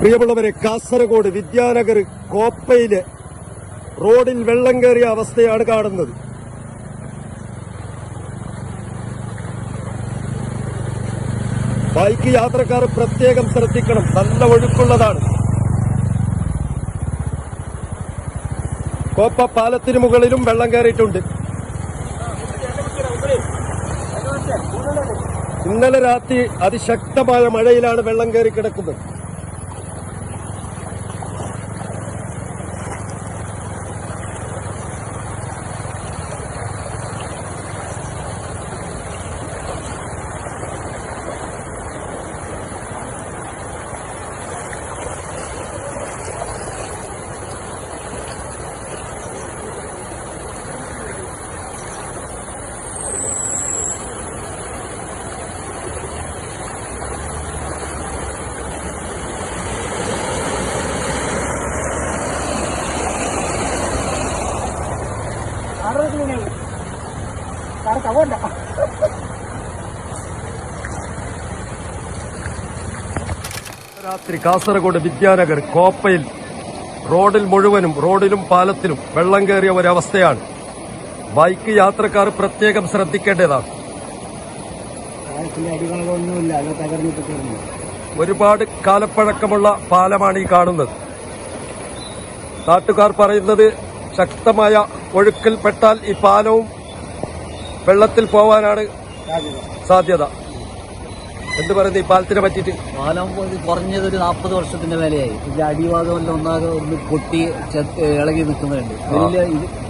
പ്രിയമുള്ളവരെ കാസർഗോഡ് വിദ്യാനഗർ കോപ്പയിലെ റോഡിൽ വെള്ളം കയറിയ അവസ്ഥയാണ് കാണുന്നത്. ബൈക്ക് യാത്രക്കാർ പ്രത്യേകം ശ്രദ്ധിക്കണം. നല്ല ഒഴുക്കുള്ളതാണ്. കോപ്പ പാലത്തിന് മുകളിലും വെള്ളം കയറിയിട്ടുണ്ട്. ഇന്നലെ രാത്രി അതിശക്തമായ മഴയിലാണ് വെള്ളം കയറി കിടക്കുന്നത്. രാത്രി കാസർഗോഡ് വിദ്യാനഗർ കോപ്പയിൽ റോഡിൽ മുഴുവനും റോഡിലും പാലത്തിലും വെള്ളം കയറിയ ഒരവസ്ഥയാണ്. ബൈക്ക് യാത്രക്കാർ പ്രത്യേകം ശ്രദ്ധിക്കേണ്ടതാണ്. ഒരുപാട് കാലപ്പഴക്കമുള്ള പാലമാണ് ഈ കാണുന്നത്. നാട്ടുകാർ പറയുന്നത് ശക്തമായ ഒഴുക്കിൽപ്പെട്ടാൽ ഈ പാലവും വെള്ളത്തിൽ പോവാനാണ് സാധ്യത. എന്ത് പറയുന്നത് ഈ പാലത്തിനെ പറ്റിയിട്ട്? പാലം കുറഞ്ഞത് ഒരു നാൽപ്പത് വർഷത്തിന്റെ മേലെയായി. ഇതിന്റെ അടിവാദം എല്ലാം ഒന്നാകെ ഒന്ന് പൊട്ടി ചെ- ഇളകി നിൽക്കുന്നുണ്ട്. വലിയ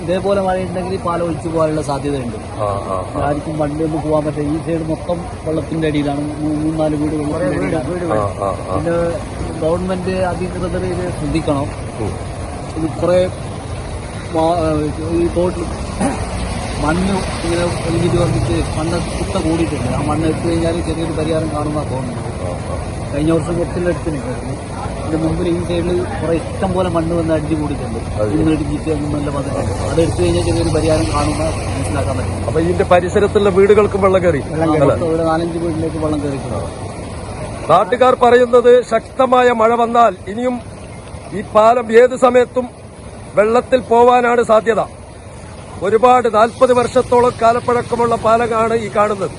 ഇതേപോലെ മഴയുണ്ടെങ്കിൽ പാലം ഒഴിച്ചു പോകാനുള്ള സാധ്യതയുണ്ട്. ആ, ആ, ആ. ആർക്കും വണ്ടി ഒന്നും പോകാൻ പറ്റില്ല. ഈ സൈഡ് മൊത്തം വെള്ളത്തിന്റെ അടിയിലാണ്. മൂ- മൂന്നാൽ വീട് വെള്ളത്തിന്റെ. പിന്നെ ഗവൺമെന്റ് അധികൃതർ ഇത് ശ്രദ്ധിക്കണം. ഇത് കുറെ ഈ തോട്ടിൽ മണ്ണ് ഇങ്ങനെ ഒലിഞ്ഞിട്ട് വന്നിട്ട് മണ്ണ് കുത്ത കൂടിയിട്ടുണ്ട്. ആ മണ്ണ് എടുത്തു കഴിഞ്ഞാൽ ചെറിയൊരു പരിഹാരം കാണുമെന്നാണ് തോന്നുന്നു. കഴിഞ്ഞ വർഷം കൊച്ചിലെടുത്തിട്ടുണ്ടായിരുന്നു ഇതിന് മുമ്പിൽ ഈ സൈഡിൽ കുറെ ഇഷ്ടം പോലെ മണ്ണ് വന്ന് അടിച്ചു കൂടിയിട്ടുണ്ട്. ഇന്ന് ഇടിച്ചിട്ട് അങ്ങനെ നല്ല പതിട്ടുണ്ട് അത് എടുത്തു കഴിഞ്ഞാൽ ചെറിയൊരു പരിഹാരം കാണുന്ന മനസ്സിലാക്കാൻ പറ്റും. അപ്പോൾ ഇതിന്റെ പരിസരത്തുള്ള വീടുകൾക്കും വെള്ളം കയറി. ഇവിടെ നാലഞ്ച് വീട്ടിലേക്ക് വെള്ളം കയറിയിട്ടുണ്ടാവും നാട്ടുകാർ പറയുന്നത് ശക്തമായ മഴ വന്നാൽ ഇനിയും ഈ പാലം ഏത് സമയത്തും വെള്ളത്തിൽ പോവാനാണ് സാധ്യത. ഒരുപാട് നാൽപ്പത് വർഷത്തോളം കാലപ്പഴക്കമുള്ള പാലമാണ് ഈ കാണുന്നത്.